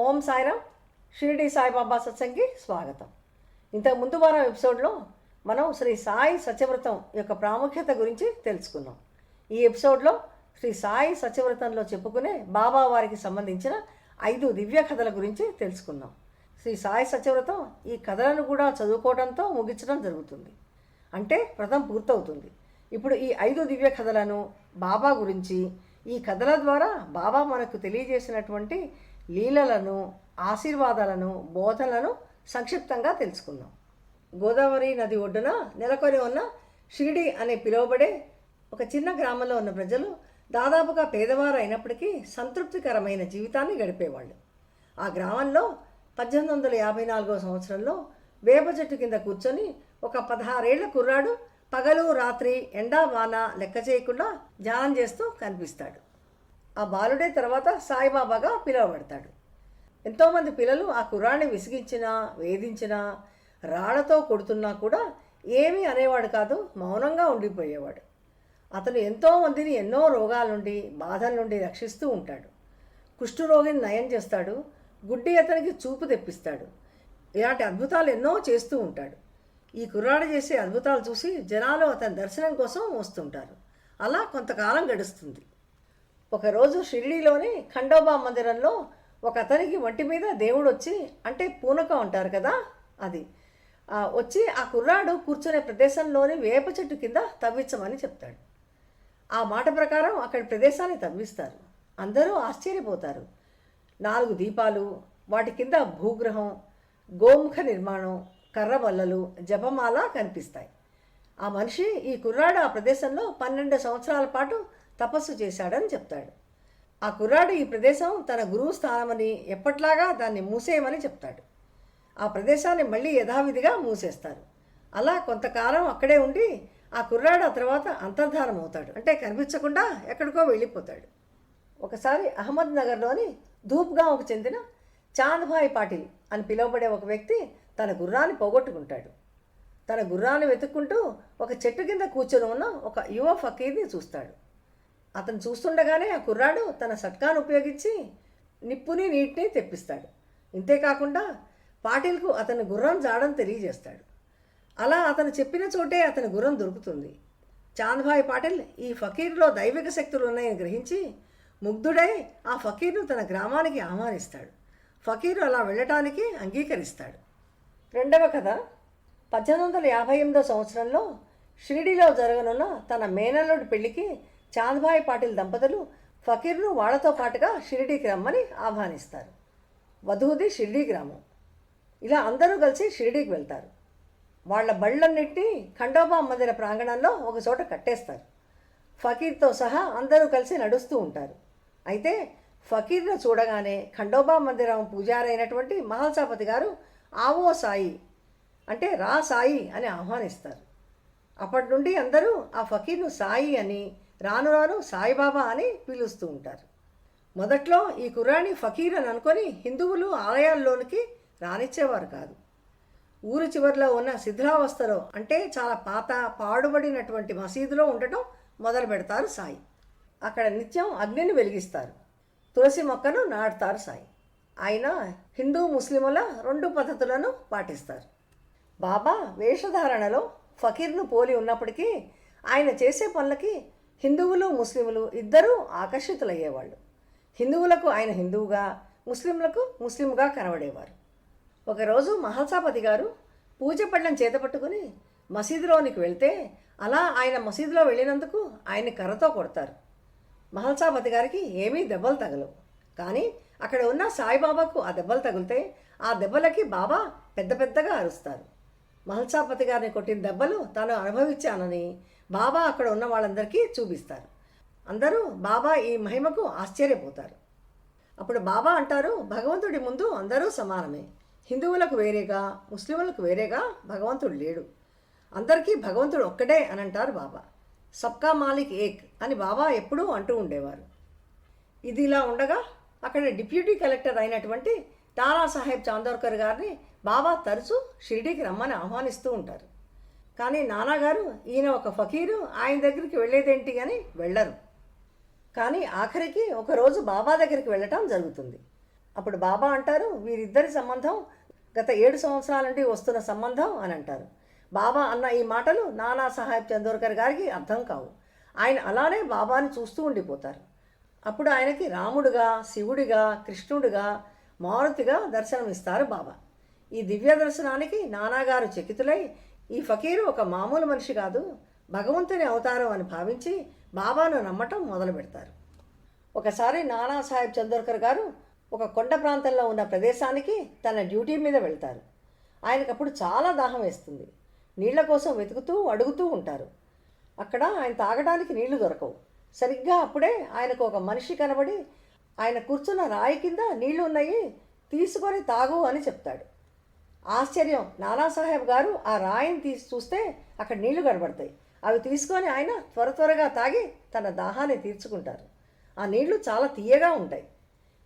ఓం సాయిరామ్ షిరిడి సాయిబాబా సత్సంగి స్వాగతం. ఇంతకు ముందు వారం ఎపిసోడ్లో మనం శ్రీ సాయి సత్యవ్రతం యొక్క ప్రాముఖ్యత గురించి తెలుసుకున్నాం. ఈ ఎపిసోడ్లో శ్రీ సాయి సత్యవ్రతంలో చెప్పుకునే బాబా వారికి సంబంధించిన ఐదు దివ్య కథల గురించి తెలుసుకుందాం శ్రీ సాయి సత్యవ్రతం ఈ కథలను కూడా చదువుకోవడంతో ముగించడం జరుగుతుంది. అంటే వ్రతం పూర్తవుతుంది. ఇప్పుడు ఈ ఐదు దివ్య కథలను బాబా గురించి ఈ కథల ద్వారా బాబా మనకు తెలియజేసినటువంటి లీలలను ఆశీర్వాదాలను బోధనలను సంక్షిప్తంగా తెలుసుకుందాం. గోదావరి నది ఒడ్డున నెలకొని ఉన్న షిరిడి అనే పిలువబడే ఒక చిన్న గ్రామంలో ఉన్న ప్రజలు దాదాపుగా పేదవారు అయినప్పటికీ సంతృప్తికరమైన జీవితాన్ని గడిపేవాళ్ళు. ఆ గ్రామంలో పద్దెనిమిది వందల యాభై నాలుగో సంవత్సరంలో వేప చెట్టు కింద కూర్చొని ఒక పదహారేళ్ళ కుర్రాడు పగలు రాత్రి ఎండా వాన లెక్క చేయకుండా ధ్యానం చేస్తూ కనిపిస్తాడు. ఆ బాలుడే తర్వాత సాయిబాబాగా పిలువబడతాడు. ఎంతోమంది పిల్లలు ఆ కురాన్ని విసిగించినా వేధించినా రాళ్ళతో కొడుతున్నా కూడా ఏమీ అనేవాడు కాదు మౌనంగా ఉండిపోయేవాడు. అతను ఎంతోమందిని ఎన్నో రోగాల నుండి బాధల నుండి రక్షిస్తూ ఉంటాడు. కుష్ఠరోగిని నయం చేస్తాడు గుడ్డి అతనికి చూపు తెప్పిస్తాడు. ఇలాంటి అద్భుతాలు ఎన్నో చేస్తూ ఉంటాడు. ఈ కుర్రాడు చేసే అద్భుతాలు చూసి జనాలు అతని దర్శనం కోసం వస్తుంటారు. అలా కొంతకాలం గడుస్తుంది. ఒకరోజు షిరిడీలోని ఖండోబా మందిరంలో ఒక అతనికి ఒంటి మీద దేవుడు వచ్చి అంటే పూనకం అంటారు కదా అది వచ్చి ఆ కుర్రాడు కూర్చునే ప్రదేశంలోని వేప చెట్టు కింద తవ్వించమని చెప్తాడు. ఆ మాట ప్రకారం అక్కడి ప్రదేశాన్ని తవ్విస్తారు. అందరూ ఆశ్చర్యపోతారు. నాలుగు దీపాలు వాటి కింద భూగ్రహం గోముఖ నిర్మాణం కర్రబల్లలు జపమాల కనిపిస్తాయి. ఆ మనిషి ఈ కుర్రాడు ఆ ప్రదేశంలో పన్నెండు సంవత్సరాల పాటు తపస్సు చేశాడని చెప్తాడు. ఆ కుర్రాడు ఈ ప్రదేశం తన గురువు స్థానమని ఎప్పట్లాగా దాన్ని మూసేయమని చెప్తాడు. ఆ ప్రదేశాన్ని మళ్ళీ యథావిధిగా మూసేస్తారు. అలా కొంతకాలం అక్కడే ఉండి ఆ కుర్రాడు ఆ తర్వాత అంతర్ధానం అవుతాడు అంటే కనిపించకుండా ఎక్కడికో వెళ్ళిపోతాడు. ఒకసారి అహ్మద్ నగర్లోని ధూప్గాంకు చెందిన చాంద్భాయ్ పాటిల్ అని పిలువబడే ఒక వ్యక్తి తన గుర్రాన్ని పోగొట్టుకుంటాడు. తన గుర్రాన్ని వెతుక్కుంటూ ఒక చెట్టు కింద కూర్చొని ఉన్న ఒక యువ ఫకీర్ని చూస్తాడు. అతను చూస్తుండగానే ఆ కుర్రాడు తన సట్కాను ఉపయోగించి నిప్పుని నీటిని తెప్పిస్తాడు. ఇంతేకాకుండా పాటిల్కు అతని గుర్రం జాడని తెలియజేస్తాడు. అలా అతను చెప్పిన చోటే అతని గుర్రం దొరుకుతుంది. చాంద్భాయ్ పాటిల్ ఈ ఫకీర్లో దైవిక శక్తులు ఉన్నాయని గ్రహించి ముగ్ధుడై ఆ ఫకీర్ను తన గ్రామానికి ఆహ్వానిస్తాడు. ఫకీరు అలా వెళ్ళటానికి అంగీకరిస్తాడు. రెండవ కథ. పద్దెనిమిది వందల యాభై ఎనిమిదో సంవత్సరంలో షిరిడిలో జరగనున్న తన మేనల్లుడి పెళ్ళికి చాంద్భాయ్ పాటిల్ దంపతులు ఫకీర్ను వాళ్ళతో పాటుగా షిరిడీకి రమ్మని ఆహ్వానిస్తారు. వధువుది షిరిడీ గ్రామం. ఇలా అందరూ కలిసి షిరిడీకి వెళ్తారు. వాళ్ళ బళ్ళన్నింటినీ ఖండోబా మందిర ప్రాంగణంలో ఒక చోట కట్టేస్తారు. ఫకీర్తో సహా అందరూ కలిసి నడుస్తూ ఉంటారు. అయితే ఫకీర్ను చూడగానే ఖండోబా మందిరం పూజారైనటువంటి మహాసాపతి గారు ఆవో సాయి అంటే రా సాయి అని ఆహ్వానిస్తారు. అప్పటి నుండి అందరూ ఆ ఫకీర్ను సాయి అని రాను రాను సాయిబాబా అని పిలుస్తూ ఉంటారు. మొదట్లో ఈ కుర్రాణి ఫకీర్ అని అనుకొని హిందువులు ఆలయాల్లోనికి రానిచ్చేవారు కాదు. ఊరు చివరిలో ఉన్న శిథిలావస్థలో అంటే చాలా పాత పాడుబడినటువంటి మసీదులో ఉండటం మొదలు పెడతారు సాయి. అక్కడ నిత్యం అగ్నిని వెలిగిస్తారు. తులసి మొక్కను నాటుతారు సాయి. ఆయన హిందూ ముస్లిముల రెండు పద్ధతులను పాటిస్తారు. బాబా వేషధారణలో ఫకీర్ను పోలి ఉన్నప్పటికీ ఆయన చేసే పనులకి హిందువులు ముస్లిములు ఇద్దరూ ఆకర్షితులయ్యేవాళ్ళు. హిందువులకు ఆయన హిందువుగా ముస్లింలకు ముస్లింగా కనబడేవారు. ఒకరోజు మహల్సాపతి గారు పూజ పళ్ళం చేతపట్టుకుని మసీదులోనికి వెళ్తే అలా ఆయన మసీదులో వెళ్ళినందుకు ఆయన్ని కర్రతో కొడతారు. మహల్సాపతి గారికి ఏమీ దెబ్బలు తగలవు. కానీ అక్కడ ఉన్న సాయిబాబాకు ఆ దెబ్బలు తగిలితే ఆ దెబ్బలకి బాబా పెద్ద పెద్దగా అరుస్తారు. మహల్సాపతి గారిని కొట్టిన దెబ్బలు తాను అనుభవించానని బాబా అక్కడ ఉన్న వాళ్ళందరికీ చూపిస్తారు. అందరూ బాబా ఈ మహిమకు ఆశ్చర్యపోతారు. అప్పుడు బాబా అంటారు భగవంతుడి ముందు అందరూ సమానమే. హిందువులకు వేరేగా ముస్లింలకు వేరేగా భగవంతుడు లేడు. అందరికీ భగవంతుడు ఒక్కడే అని అంటారు బాబా. సబ్కా మాలిక్ ఏక్ అని బాబా ఎప్పుడూ అంటూ ఉండేవారు. ఇది ఇలా ఉండగా అక్కడ డిప్యూటీ కలెక్టర్ అయినటువంటి తారా సాహెబ్ చాందోర్కర్ గారిని బాబా తరచూ షిరిడీకి రమ్మని ఆహ్వానిస్తూ ఉంటారు. కానీ నాన్నగారు ఈయన ఒక ఫకీరు ఆయన దగ్గరికి వెళ్ళేదేంటి అని వెళ్ళరు. కానీ ఆఖరికి ఒకరోజు బాబా దగ్గరికి వెళ్ళటం జరుగుతుంది. అప్పుడు బాబా అంటారు వీరిద్దరి సంబంధం గత ఏడు సంవత్సరాల నుండి వస్తున్న సంబంధం అని అంటారు. బాబా అన్న ఈ మాటలు నానా సాహెబ్ చందోర్కర్ గారికి అర్థం కావు. ఆయన అలానే బాబాని చూస్తూ ఉండిపోతారు. అప్పుడు ఆయనకి రాముడుగా శివుడిగా కృష్ణుడిగా మారుతిగా దర్శనమిస్తారు బాబా. ఈ దివ్య దర్శనానికి నానాగారు చకితులై ఈ ఫకీరు ఒక మామూలు మనిషి కాదు భగవంతుని అవతారం అని భావించి బాబాను నమ్మటం మొదలు పెడతారు. ఒకసారి నానాసాహెబ్ చందోర్కర్ గారు ఒక కొండ ప్రాంతంలో ఉన్న ప్రదేశానికి తన డ్యూటీ మీద వెళ్తారు. ఆయనకప్పుడు చాలా దాహం వేస్తుంది. నీళ్ళ కోసం వెతుకుతూ అడుగుతూ ఉంటారు. అక్కడ ఆయన తాగడానికి నీళ్ళు దొరకవు. సరిగ్గా అప్పుడే ఆయనకు ఒక మనిషి కనబడి ఆయన కూర్చున్న రాయి కింద నీళ్ళు ఉన్నాయి తీసుకొని తాగు అని చెప్తాడు. ఆశ్చర్యం. నానాసాహెబ్ గారు ఆ రాయిని తీసి చూస్తే అక్కడ నీళ్ళు కనబడతాయి. అవి తీసుకొని ఆయన త్వర త్వరగా తాగి తన దాహాన్ని తీర్చుకుంటారు. ఆ నీళ్ళు చాలా తీయగా ఉంటాయి.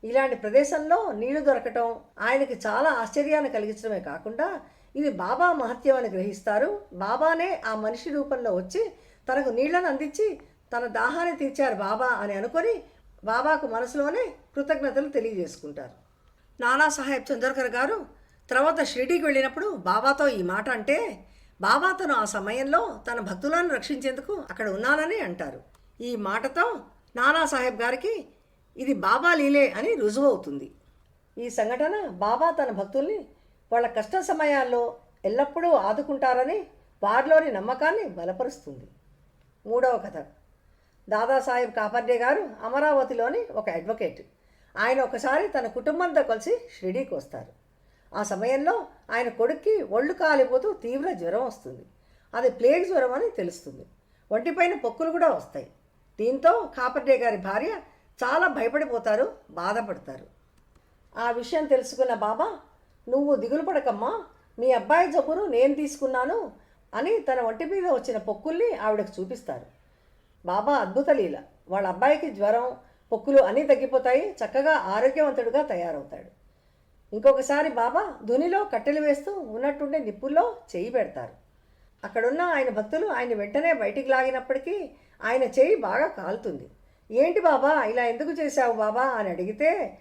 ఇలాంటి ప్రదేశంలో నీళ్ళు దొరకటం ఆయనకి చాలా ఆశ్చర్యాన్ని కలిగించడమే కాకుండా ఇది బాబా మహత్యం అని గ్రహిస్తారు. బాబానే ఆ మనిషి రూపంలో వచ్చి తనకు నీళ్ళను అందించి తన దాహాన్ని తీర్చారు బాబా అని అనుకొని బాబాకు మనసులోనే కృతజ్ఞతలు తెలియజేసుకుంటారు. నానా సాహెబ్ చంద్రకర్ గారు తర్వాత షిరిడీకి వెళ్ళినప్పుడు బాబాతో ఈ మాట అంటే బాబా తను ఆ సమయంలో తన భక్తులను రక్షించేందుకు అక్కడ ఉన్నానని అంటారు. ఈ మాటతో నానా సాహెబ్ గారికి ఇది బాబా లీలే అని రుజువు అవుతుంది. ఈ సంఘటన బాబా తన భక్తుల్ని వాళ్ళ కష్ట సమయాల్లో ఎల్లప్పుడూ ఆదుకుంటారని వారిలోని నమ్మకాన్ని బలపరుస్తుంది. మూడవ కథ. దాదాసాహెబ్ కాపర్డే గారు అమరావతిలోని ఒక అడ్వకేట్. ఆయన ఒకసారి తన కుటుంబంతో కలిసి షిరిడీకి వస్తారు. ఆ సమయంలో ఆయన కొడుక్కి ఒళ్ళు కాలిపోతూ తీవ్ర జ్వరం వస్తుంది. అది ప్లేగ్ జ్వరం అని తెలుస్తుంది. ఒంటిపైన పొక్కులు కూడా వస్తాయి. దీంతో కాపర్డే గారి భార్య చాలా భయపడిపోతారు బాధపడతారు. ఆ విషయం తెలుసుకున్న బాబా నువ్వు దిగులు పడకమ్మా మీ అబ్బాయి జబ్బును నేను తీసుకున్నాను అని తన ఒంటి మీద వచ్చిన పొక్కుల్ని ఆవిడకు చూపిస్తారు. బాబా అద్భుత లీల. వాళ్ళ అబ్బాయికి జ్వరం పొక్కులు అన్నీ తగ్గిపోతాయి చక్కగా ఆరోగ్యవంతుడుగా తయారవుతాడు. ఇంకొకసారి బాబా ధునిలో కట్టెలు వేస్తూ ఉన్నట్టుండే నిప్పుల్లో చేయి పెడతారు. అక్కడున్న ఆయన భక్తులు ఆయన వెంటనే బయటికి లాగినప్పటికీ ఆయన చేయి బాగా కాలుతుంది. ఏంటి బాబా ఇలా ఎందుకు చేశావు బాబా అని అడిగితే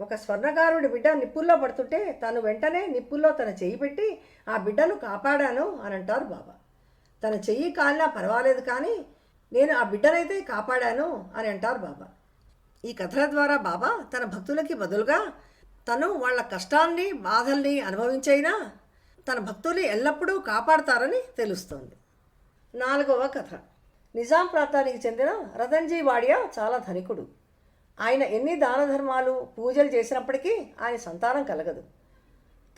ఒక స్వర్ణకారుడి బిడ్డ నిప్పుల్లో పడుతుంటే తను వెంటనే నిప్పుల్లో తన చెయ్యి పెట్టి ఆ బిడ్డను కాపాడాను అని అంటారు బాబా. తన చెయ్యి కాలినా పర్వాలేదు కానీ నేను ఆ బిడ్డనైతే కాపాడాను అని అంటారు బాబా. ఈ కథల ద్వారా బాబా తన భక్తులకి బదులుగా తను వాళ్ళ కష్టాన్ని బాధల్ని అనుభవించైనా తన భక్తుల్ని ఎల్లప్పుడూ కాపాడతారని తెలుస్తోంది. నాలుగవ కథ. నిజాం ప్రాంతానికి చెందిన రతన్జీ వాడియా చాలా ధనికుడు. ఆయన ఎన్ని దాన ధర్మాలు పూజలు చేసినప్పటికీ ఆయన సంతానం కలగదు.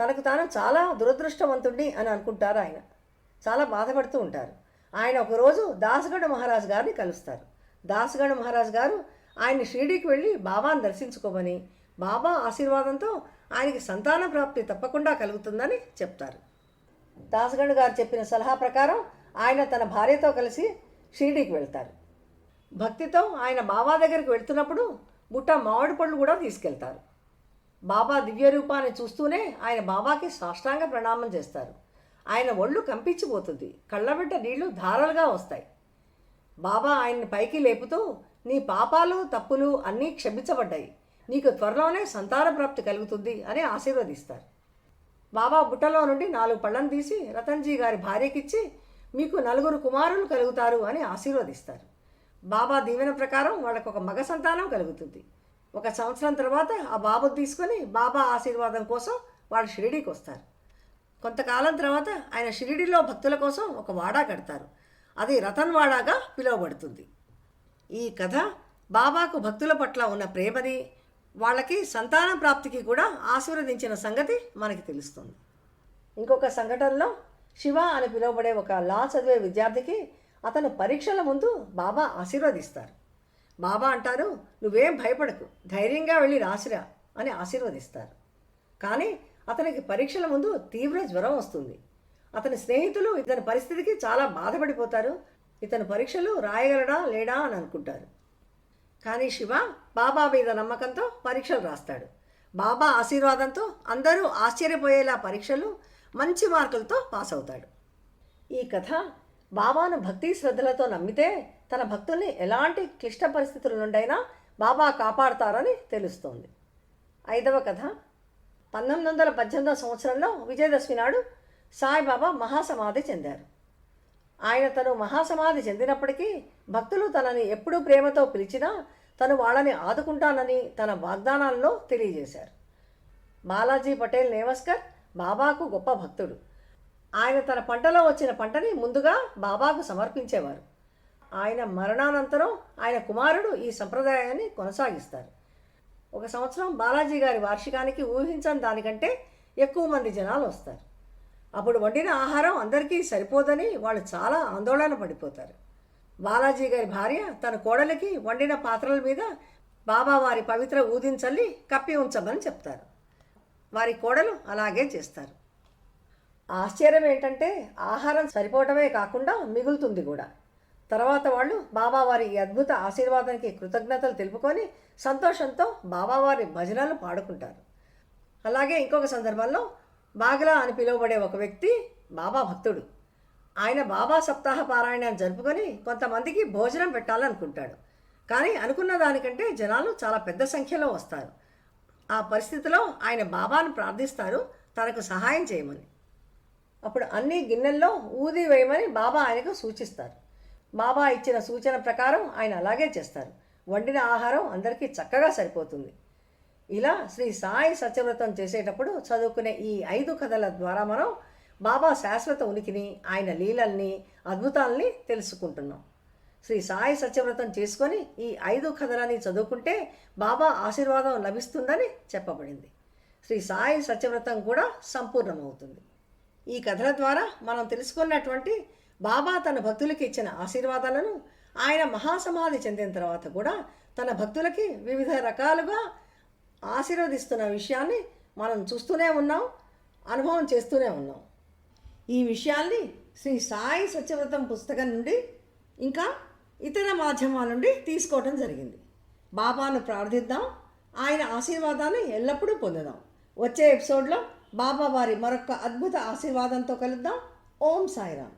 తనకు తాను చాలా దురదృష్టవంతుడిని అని అనుకుంటారు ఆయన. చాలా బాధపడుతూ ఉంటారు. ఆయన ఒకరోజు దాసగఢ మహారాజు గారిని కలుస్తారు. దాసగఢ మహారాజు గారు ఆయన షిరిడీకి వెళ్ళి బాబాను దర్శించుకోమని బాబా ఆశీర్వాదంతో ఆయనకి సంతాన ప్రాప్తి తప్పకుండా కలుగుతుందని చెప్తారు. దాసగండ్ గారు చెప్పిన సలహా ప్రకారం ఆయన తన భార్యతో కలిసి షిరిడీకి వెళ్తారు. భక్తితో ఆయన బాబా దగ్గరికి వెళ్తున్నప్పుడు బుట్ట మామిడి పళ్ళు కూడా తీసుకెళ్తారు. బాబా దివ్య రూపాన్ని చూస్తూనే ఆయన బాబాకి సాష్టాంగ ప్రణామం చేస్తారు. ఆయన ఒళ్ళు కంపించిపోతుంది. కళ్ళబిడ్డ నీళ్ళు ధారలుగా వస్తాయి. బాబా ఆయన్ని పైకి లేపుతూ నీ పాపాలు తప్పులు అన్నీ క్షమించబడ్డాయి. నీకు త్వరలోనే సంతాన ప్రాప్తి కలుగుతుంది అని ఆశీర్వదిస్తారు. బాబా బుట్టలో నుండి నాలుగు పళ్ళను తీసి రతన్జీ గారి భార్యకిచ్చి మీకు నలుగురు కుమారులు కలుగుతారు అని ఆశీర్వదిస్తారు. బాబా దీవెన ప్రకారం వాళ్ళకు ఒక మగ సంతానం కలుగుతుంది. ఒక సంవత్సరం తర్వాత ఆ బాబు తీసుకొని బాబా ఆశీర్వాదం కోసం వాళ్ళు షిరిడీకి వస్తారు. కొంతకాలం తర్వాత ఆయన షిరిడీలో భక్తుల కోసం ఒక వాడా కడతారు. అది రతన్ వాడాగా పిలువబడుతుంది. ఈ కథ బాబాకు భక్తుల పట్ల ఉన్న ప్రేమని వాళ్ళకి సంతాన ప్రాప్తికి కూడా ఆశీర్వదించిన సంగతి మనకి తెలుస్తుంది. ఇంకొక సంఘటనలో శివ అని పిలువబడే ఒక లా చదివే విద్యార్థికి అతను పరీక్షల ముందు బాబా ఆశీర్వదిస్తారు. బాబా అంటారు నువ్వేం భయపడకు ధైర్యంగా వెళ్ళి రాసిరా అని ఆశీర్వదిస్తారు. కానీ అతనికి పరీక్షల ముందు తీవ్ర జ్వరం వస్తుంది. అతని స్నేహితులు ఇతని పరిస్థితికి చాలా బాధపడిపోతారు. ఇతను పరీక్షలు రాయగలడా లేడా అని అనుకుంటారు. కానీ శివ బాబా మీద నమ్మకంతో పరీక్షలు రాస్తాడు. బాబా ఆశీర్వాదంతో అందరూ ఆశ్చర్యపోయేలా పరీక్షలు మంచి మార్కులతో పాస్ అవుతాడు. ఈ కథ బాబాను భక్తి శ్రద్ధలతో నమ్మితే తన భక్తుల్ని ఎలాంటి క్లిష్ట పరిస్థితుల నుండైనా బాబా కాపాడతారని తెలుస్తోంది. ఐదవ కథ. పంతొమ్మిది వందల పద్దెనిమిదవ సంవత్సరంలో విజయదశమి నాడు సాయిబాబా మహాసమాధి చెందారు. ఆయన తను మహాసమాధి చెందినప్పటికీ భక్తులు తనని ఎప్పుడూ ప్రేమతో పిలిచినా తను వాళ్ళని ఆదుకుంటానని తన వాగ్దానాల్లో తెలియజేశారు. బాలాజీ పటేల్ నేవస్కర్ బాబాకు గొప్ప భక్తుడు. ఆయన తన పంటలో వచ్చిన పంటని ముందుగా బాబాకు సమర్పించేవారు. ఆయన మరణానంతరం ఆయన కుమారుడు ఈ సంప్రదాయాన్ని కొనసాగిస్తారు. ఒక సంవత్సరం బాలాజీ గారి వార్షికానికి ఊహించని దానికంటే ఎక్కువ మంది జనాలు వస్తారు. అప్పుడు వండిన ఆహారం అందరికీ సరిపోదని వాళ్ళు చాలా ఆందోళన పడిపోతారు. బాలాజీ గారి భార్య తన కోడలికి వండిన పాత్రల మీద బాబా వారి పవిత్ర ఊదించల్లి కప్పి ఉంచమని చెప్తారు. వారి కోడలు అలాగే చేస్తారు. ఆశ్చర్యం ఏంటంటే ఆహారం సరిపోవటమే కాకుండా మిగులుతుంది కూడా. తర్వాత వాళ్ళు బాబావారి ఈ అద్భుత ఆశీర్వాదానికి కృతజ్ఞతలు తెలుపుకొని సంతోషంతో బాబావారి భజనలు పాడుకుంటారు. అలాగే ఇంకొక సందర్భంలో బాగలా అని పిలువబడే ఒక వ్యక్తి బాబా భక్తుడు. ఆయన బాబా సప్తాహ పారాయణాన్ని జరుపుకొని కొంతమందికి భోజనం పెట్టాలనుకుంటాడు. కానీ అనుకున్న దానికంటే జనాలు చాలా పెద్ద సంఖ్యలో వస్తారు. ఆ పరిస్థితిలో ఆయన బాబాను ప్రార్థిస్తారు తనకు సహాయం చేయమని. అప్పుడు అన్ని గిన్నెల్లో ఊది వేయమని బాబా ఆయనకు సూచిస్తారు. బాబా ఇచ్చిన సూచన ప్రకారం ఆయన అలాగే చేస్తారు. వండిన ఆహారం అందరికీ చక్కగా సరిపోతుంది. ఇలా శ్రీ సాయి సత్యవ్రతం చేసేటప్పుడు చదువుకునే ఈ ఐదు కథల ద్వారా మనం బాబా శాశ్వత ఉనికిని ఆయన లీలల్ని అద్భుతాలని తెలుసుకుంటున్నాం. శ్రీ సాయి సత్యవ్రతం చేసుకొని ఈ ఐదు కథలని చదువుకుంటే బాబా ఆశీర్వాదం లభిస్తుందని చెప్పబడింది. శ్రీ సాయి సత్యవ్రతం కూడా సంపూర్ణమవుతుంది. ఈ కథల ద్వారా మనం తెలుసుకున్నటువంటి బాబా తన భక్తులకి ఇచ్చిన ఆశీర్వాదాలను ఆయన మహాసమాధి చెందిన తర్వాత కూడా తన భక్తులకి వివిధ రకాలుగా ఆశీర్వదిస్తున్న విషయాన్ని మనం చూస్తూనే ఉన్నాం అనుభవం చేస్తూనే ఉన్నాం. ఈ విషయాల్ని శ్రీ సాయి స్వచ్ఛవ్రతం పుస్తకం నుండి ఇంకా ఇతర మాధ్యమాల నుండి తీసుకోవటం జరిగింది. బాబాను ప్రార్థిద్దాం. ఆయన ఆశీర్వాదాన్ని ఎల్లప్పుడూ పొందుదాం. వచ్చే ఎపిసోడ్లో బాబా వారి మరొక అద్భుత ఆశీర్వాదంతో కలుద్దాం. ఓం సాయిరామ్.